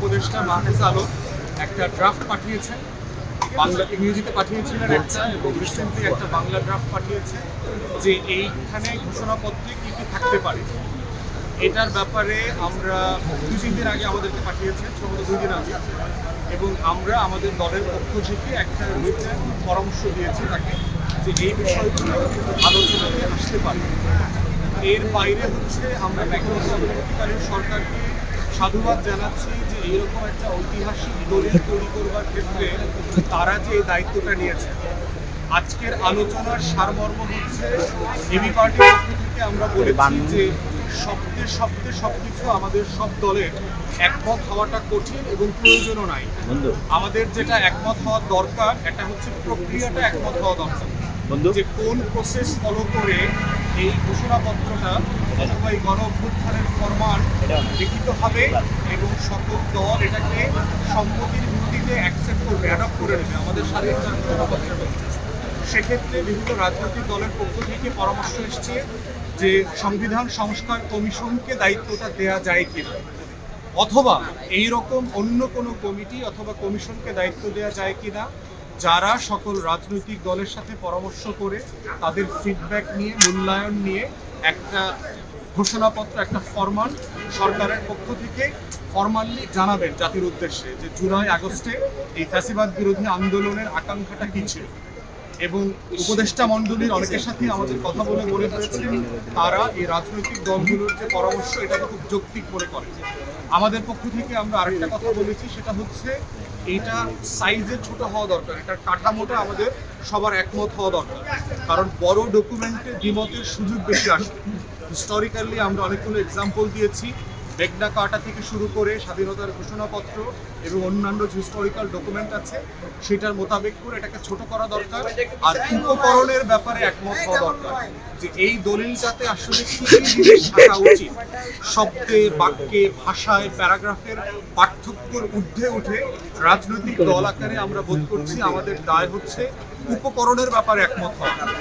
উপদেষ্টা মাহফুজ আলম একটা ড্রাফট পাঠিয়েছেন বাংলা ইংরেজিতে পাঠিয়েছিলেন একটা এবং রিসেন্টলি একটা বাংলা ড্রাফট পাঠিয়েছে যে এইখানে ঘোষণাপত্রে কি কি থাকতে পারে। এটার ব্যাপারে আমরা দুই তিন দিন আগে আমাদেরকে পাঠিয়েছে সম্ভবত দুই দিন আগে। এবং আমরা আমাদের দলের পক্ষ থেকে একটা পরামর্শ দিয়েছি তাকে যে এই বিষয়গুলো আলোচনাতে আসতে পারে। এর বাইরে হচ্ছে আমরা ব্যক্তিগত সরকারকে সাধুবাদ জানাচ্ছি যে এইরকম একটা ঐতিহাসিক দলিল তৈরি করবার ক্ষেত্রে তারা যে দায়িত্বটা নিয়েছে আজকের আলোচনার সারমর্ম হচ্ছে এবি পার্টির পক্ষ থেকে আমরা বলেছি যে শব্দে শব্দে সবকিছু আমাদের সব দলের একমত হওয়াটা কঠিন এবং প্রয়োজনও নাই। আমাদের যেটা একমত হওয়া দরকার এটা হচ্ছে প্রক্রিয়াটা একমত হওয়া দরকার। যে কোন প্রসেস ফলো করে এই ঘোষণাপত্রটা অথবা এই গণ অভ্যুত্থানের ফরমান লিখিত হবে এবং সকল দল এটাকে সম্মতির ভিত্তিতে অ্যাকসেপ্ট করবে অ্যাডপ্ট করে নেবে। আমাদের মধ্যে। সেক্ষেত্রে বিভিন্ন রাজনৈতিক দলের পক্ষ থেকে পরামর্শ এসছে যে সংবিধান সংস্কার কমিশনকে দায়িত্বটা দেয়া যায় কিনা। অথবা এই রকম অন্য কোনো কমিটি অথবা কমিশনকে দায়িত্ব দেওয়া যায় কিনা, যারা সকল রাজনৈতিক দলের সাথে পরামর্শ করে তাদের ফিডব্যাক নিয়ে, মূল্যায়ন নিয়ে একটা ঘোষণাপত্র, একটা ফরমান সরকারের পক্ষ থেকে ফরমালি জানাবেন জাতির উদ্দেশ্যে যে জুলাই, আগস্টে এই ফ্যাসিবাদ বিরোধী আন্দোলনের আকাঙ্ক্ষাটা কী ছিল? এবং উপদেষ্টা মণ্ডলীর অনেকের সাথে আমাদের কথা বলে মনে হয়েছে, তারা এই রাজনৈতিক দলগুলোর যে পরামর্শ, এটাকে খুব যৌক্তিক মনে করে। আমাদের পক্ষ থেকে আমরা আরেকটা কথা বলেছি, সেটা হচ্ছে এটা সাইজে ছোট হওয়া দরকার, এটার কাঠামোটা আমাদের সবার একমত হওয়া দরকার। কারণ বড় ডকুমেন্টে দ্বিমতের সুযোগ বেশি আসে হিস্টোরিক্যালি আমরা অনেকগুলো এক্সাম্পল দিয়েছি। মেঘনা কাটা থেকে শুরু করে স্বাধীনতার ঘোষণাপত্র এবং অন্যান্য যে হিস্টোরিক্যাল ডকুমেন্ট আছে, সেটার মোতাবেক করে এটাকে ছোট করা দরকার। আর উপকরণের ব্যাপারে একমত হওয়া দরকার যে এই দলিলটাতে আসলে কি জিনিস থাকা উচিত। শব্দে, বাক্যে, ভাষায়, প্যারাগ্রাফের পার্থক্যর ঊর্ধ্বে উঠে রাজনৈতিক দল আকারে আমরা বোধ করছি আমাদের দায় হচ্ছে উপকরণের ব্যাপারে একমত হওয়া।